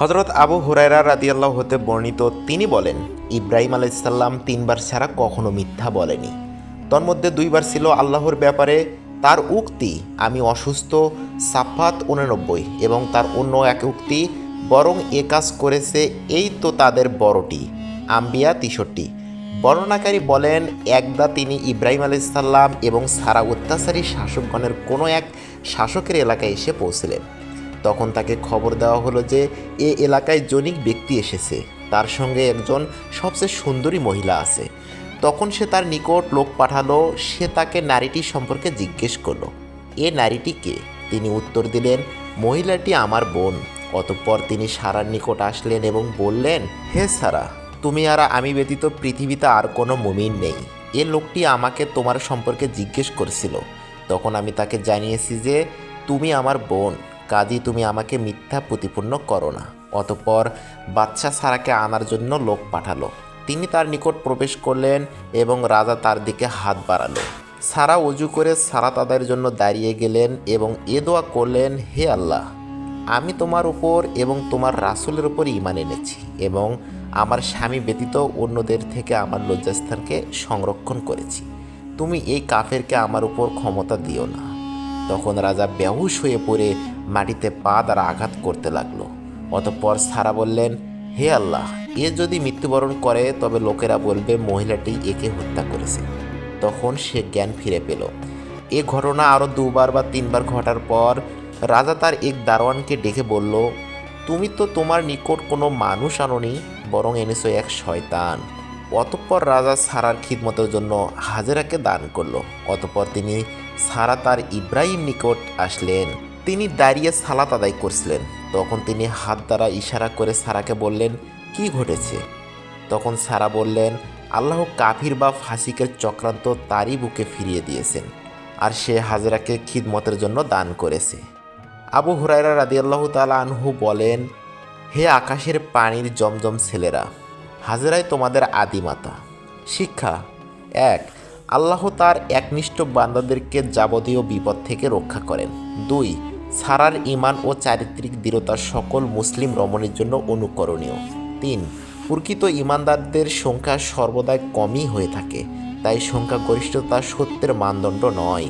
হজরত আবু হুরায়রা রাদিয়াল্লাহ হতে বর্ণিত, তিনি বলেন, ইব্রাহিম আলাইসাল্লাম তিনবার ছাড়া কখনো মিথ্যা বলেনি। তন্মধ্যে দুইবার ছিল আল্লাহর ব্যাপারে, তার উক্তি আমি অসুস্থ, সাফাত উননব্বই, এবং তার অন্য এক উক্তি, বরং এ কাজ করেছে এই তো তাদের বড়টি, আম্বিয়া তিষট্টি। বর্ণনাকারী বলেন, একদা তিনি ইব্রাহিম আলাইসাল্লাম এবং সারা অত্যাচারী শাসকগণের কোনো এক শাসকের এলাকায় এসে পৌঁছলেন। তখন তাকে খবর দেওয়া হলো যে এ এলাকায় জনিক ব্যক্তি এসেছে। তার সঙ্গে একজন সবচেয়ে সুন্দরী মহিলা আছে। তখন সে তার নিকট লোক পাঠালো, সে তাকে নারীটি সম্পর্কে জিজ্ঞেস করল। এ নারীটি কে? তিনি উত্তর দিলেন, মহিলাটি আমার বোন। অতঃপর তিনি সারার নিকট আসলেন এবং বললেন, হে সারা, তুমি আর আমি ব্যতীত পৃথিবীতে আর কোনো মুমিন নেই। এ লোকটি আমাকে তোমার সম্পর্কে জিজ্ঞেস করেছিল। তখন আমি তাকে জানিয়েছি যে, তুমি আমার বোন। কাজী, তুমি আমাকে মিথ্যা প্রতিপন্ন করো না। অতঃপর বাচ্চা সারাকে আনার জন্য লোক পাঠালো। তিনি তার নিকট প্রবেশ করলেন এবং রাজা তার দিকে হাত বাড়ালো। সারা অজু করে সারা তাদের জন্য দাঁড়িয়ে গেলেন এবং এ দোয়া করলেন, হে আল্লাহ, আমি তোমার উপর এবং তোমার রাসুলের উপর ইমান এনেছি এবং আমার স্বামী ব্যতীত অন্যদের থেকে আমার লজ্জাস্থানকে সংরক্ষণ করেছি। তুমি এই কাফেরকে আমার উপর ক্ষমতা দিও না। তখন রাজা বেহুশ হয়ে পড়ে মাটিতে পা দ্বারা আঘাত করতে লাগল। অতঃপর সারা বললেন, হে আল্লাহ, এ যদি মৃত্যুবরণ করে, তবে লোকেরা বলবে, মহিলাটি একে হত্যা করেছে। তখন সে জ্ঞান ফিরে পেল। এ ঘটনা আরও দুবার বা তিনবার ঘটার পর রাজা তার এক দারোয়ানকে ডেকে বলল, তুমি তো তোমার নিকট কোনো মানুষ আনোনি, বরং এনেছো এক শয়তান। অতঃপর রাজা সারার খিদমতের জন্য হাজেরাকে দান করল। অতঃপর তিনি সারা তার ইব্রাহিম নিকট আসলেন। তিনি দাঁড়িয়ে সালাত আদায় করছিলেন। তখন তিনি হাত দ্বারা ইশারা করে সারাকে বললেন, কি ঘটেছে? তখন সারা বললেন, আল্লাহ কাফির বা ফাসিকের চক্রান্ত তারই বুকে ফিরিয়ে দিয়েছেন আর সে হাজরাকে খিদমতের জন্য দান করেছে। আবু হুরাইরা রাদি রাদিয়াল্লাহ তালা আনহু বলেন, হে আকাশের পানির জমজম ছেলেরা, হাজরাই তোমাদের আদিমাতা। শিক্ষা, এক, আল্লাহ তার একনিষ্ঠ বান্দাদেরকে যাবতীয় বিপদ থেকে রক্ষা করেন। দুই সারার ইমান ও চারিত্রিক দৃঢ়তা সকল মুসলিম রমণের জন্য অনুকরণীয়। তিন, প্রকৃত ইমানদারদের সংখ্যা সর্বদাই কমই হয়ে থাকে, তাই সংখ্যাগরিষ্ঠতা সত্যের মানদণ্ড নয়।